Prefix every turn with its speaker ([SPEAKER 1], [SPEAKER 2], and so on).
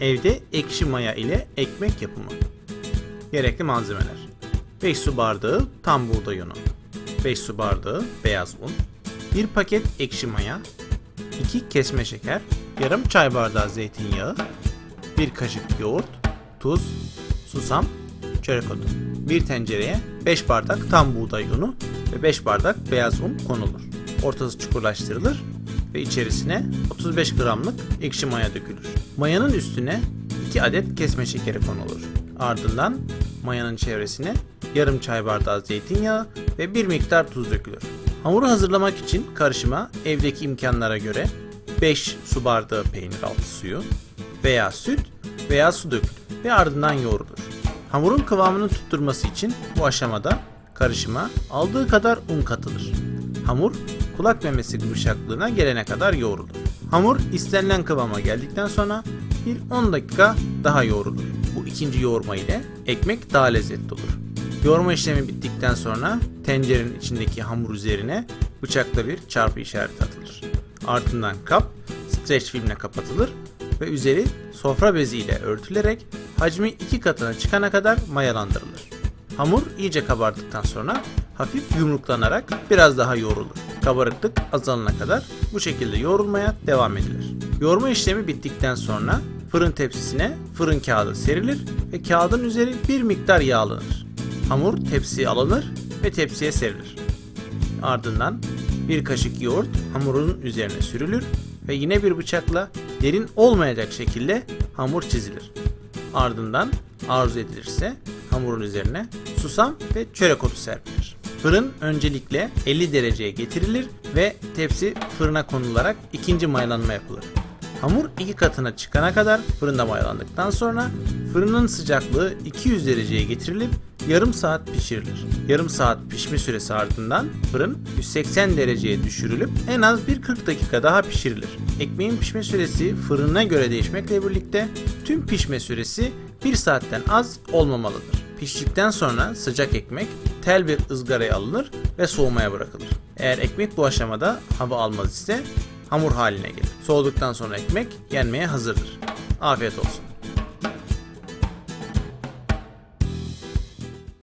[SPEAKER 1] Evde ekşi maya ile ekmek yapımı. Gerekli malzemeler. 5 su bardağı tam buğday unu. 5 su bardağı beyaz un. 1 paket ekşi maya. 2 kesme şeker. Yarım çay bardağı zeytinyağı. 1 kaşık yoğurt. Tuz. Susam. Çörek otu. Bir tencereye 5 bardak tam buğday unu ve 5 bardak beyaz un konulur. Ortası çukurlaştırılır ve içerisine 35 gramlık ekşi maya dökülür. Mayanın üstüne 2 adet kesme şekeri konulur. Ardından mayanın çevresine yarım çay bardağı zeytinyağı ve bir miktar tuz dökülür. Hamuru hazırlamak için karışıma evdeki imkanlara göre 5 su bardağı peynir altı suyu veya süt veya su dökülür ve ardından yoğrulur. Hamurun kıvamını tutturması için bu aşamada karışıma aldığı kadar un katılır. Hamur kulak memesi yumuşaklığına gelene kadar yoğrulur. Hamur istenilen kıvama geldikten sonra bir 10 dakika daha yoğrulur. Bu ikinci yoğurma ile ekmek daha lezzetli olur. Yoğurma işlemi bittikten sonra tencerenin içindeki hamur üzerine bıçakla bir çarpı işareti atılır. Ardından kap streç filmle kapatılır ve üzeri sofra bezi ile örtülerek hacmi iki katına çıkana kadar mayalandırılır. Hamur iyice kabardıktan sonra hafif yumruklanarak biraz daha yoğrulur. Kabarıklık azalana kadar bu şekilde yoğrulmaya devam edilir. Yoğurma işlemi bittikten sonra fırın tepsisine fırın kağıdı serilir ve kağıdın üzeri bir miktar yağlanır. Hamur tepsiye alınır ve tepsiye serilir. Ardından bir kaşık yoğurt hamurun üzerine sürülür ve yine bir bıçakla derin olmayacak şekilde hamur çizilir. Ardından arzu edilirse hamurun üzerine susam ve çörek otu serpilir. Fırın öncelikle 50 dereceye getirilir ve tepsi fırına konularak ikinci mayalanma yapılır. Hamur iki katına çıkana kadar fırında mayalandıktan sonra fırının sıcaklığı 200 dereceye getirilip yarım saat pişirilir. Yarım saat pişme süresi ardından fırın 180 dereceye düşürülüp en az bir 40 dakika daha pişirilir. Ekmeğin pişme süresi fırına göre değişmekle birlikte tüm pişme süresi 1 saatten az olmamalıdır. Piştikten sonra sıcak ekmek tel bir ızgaraya alınır ve soğumaya bırakılır. Eğer ekmek bu aşamada hava almaz ise hamur haline gelir. Soğuduktan sonra ekmek yenmeye hazırdır. Afiyet olsun.